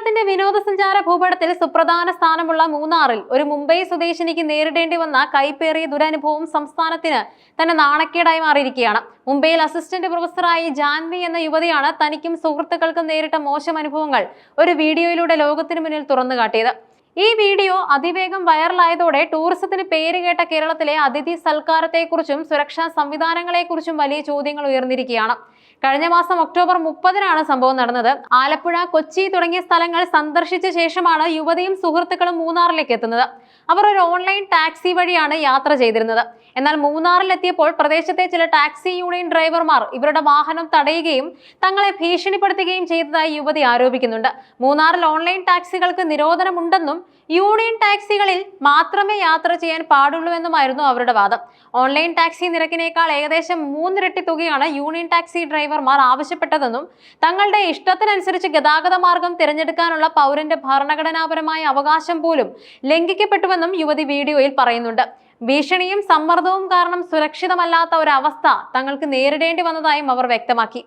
കേരളത്തിന്റെ വിനോദസഞ്ചാര ഭൂപടത്തിൽ സുപ്രധാന സ്ഥാനമുള്ള മൂന്നാറിൽ ഒരു മുംബൈ സ്വദേശിനിക്ക് നേരിടേണ്ടി വന്ന കൈപ്പേറിയ ദുരനുഭവം സംസ്ഥാനത്തിന് തന്നെ നാണക്കേടായി മാറിയിരിക്കുകയാണ്. മുംബൈയിൽ അസിസ്റ്റന്റ് പ്രൊഫസറായി ജാൻവി എന്ന യുവതിയാണ് തനിക്കും സുഹൃത്തുക്കൾക്കും നേരിട്ട മോശം അനുഭവങ്ങൾ ഒരു വീഡിയോയിലൂടെ ലോകത്തിനു മുന്നിൽ തുറന്നു കാട്ടിയത്. ഈ വീഡിയോ അതിവേഗം വൈറലായതോടെ ടൂറിസത്തിന് പേരുകേട്ട കേരളത്തിലെ അതിഥി സൽക്കാരത്തെക്കുറിച്ചും സുരക്ഷാ സംവിധാനങ്ങളെക്കുറിച്ചും വലിയ ചോദ്യങ്ങൾ ഉയർന്നിരിക്കുകയാണ്. കഴിഞ്ഞ മാസം ഒക്ടോബർ മുപ്പതിനാണ് സംഭവം നടന്നത്. ആലപ്പുഴ കൊച്ചി തുടങ്ങിയ സ്ഥലങ്ങൾ സന്ദർശിച്ച ശേഷമാണ് യുവതിയും സുഹൃത്തുക്കളും മൂന്നാറിലേക്ക് എത്തുന്നത്. അവർ ഒരു ഓൺലൈൻ ടാക്സി വഴിയാണ് യാത്ര ചെയ്തിരുന്നത്. എന്നാൽ മൂന്നാറിലെത്തിയപ്പോൾ പ്രദേശത്തെ ചില ടാക്സി യൂണിയൻ ഡ്രൈവർമാർ ഇവരുടെ വാഹനം തടയുകയും തങ്ങളെ ഭീഷണിപ്പെടുത്തുകയും ചെയ്തതായി യുവതി ആരോപിക്കുന്നുണ്ട്. മൂന്നാറിൽ ഓൺലൈൻ ടാക്സികൾക്ക് നിരോധനമുണ്ടെന്നും യൂണിയൻ ടാക്സികളിൽ മാത്രമേ യാത്ര ചെയ്യാൻ പാടുള്ളൂ എന്നുമായിരുന്നു അവരുടെ വാദം. ഓൺലൈൻ ടാക്സി നിരക്കിനേക്കാൾ ഏകദേശം മൂന്നിരട്ടി തുകയാണ് യൂണിയൻ ടാക്സി ഡ്രൈവർമാർ ആവശ്യപ്പെട്ടതെന്നും തങ്ങളുടെ ഇഷ്ടത്തിനനുസരിച്ച് ഗതാഗത മാർഗം തിരഞ്ഞെടുക്കാനുള്ള പൗരന്റെ ഭരണഘടനാപരമായ അവകാശം പോലും ലംഘിക്കപ്പെട്ടുവെന്നും യുവതി വീഡിയോയിൽ പറയുന്നുണ്ട്. ഭീഷണിയും സമ്മർദ്ദവും കാരണം സുരക്ഷിതമല്ലാത്ത ഒരവസ്ഥ തങ്ങൾക്ക് നേരിടേണ്ടി വന്നതായും അവർ വ്യക്തമാക്കി.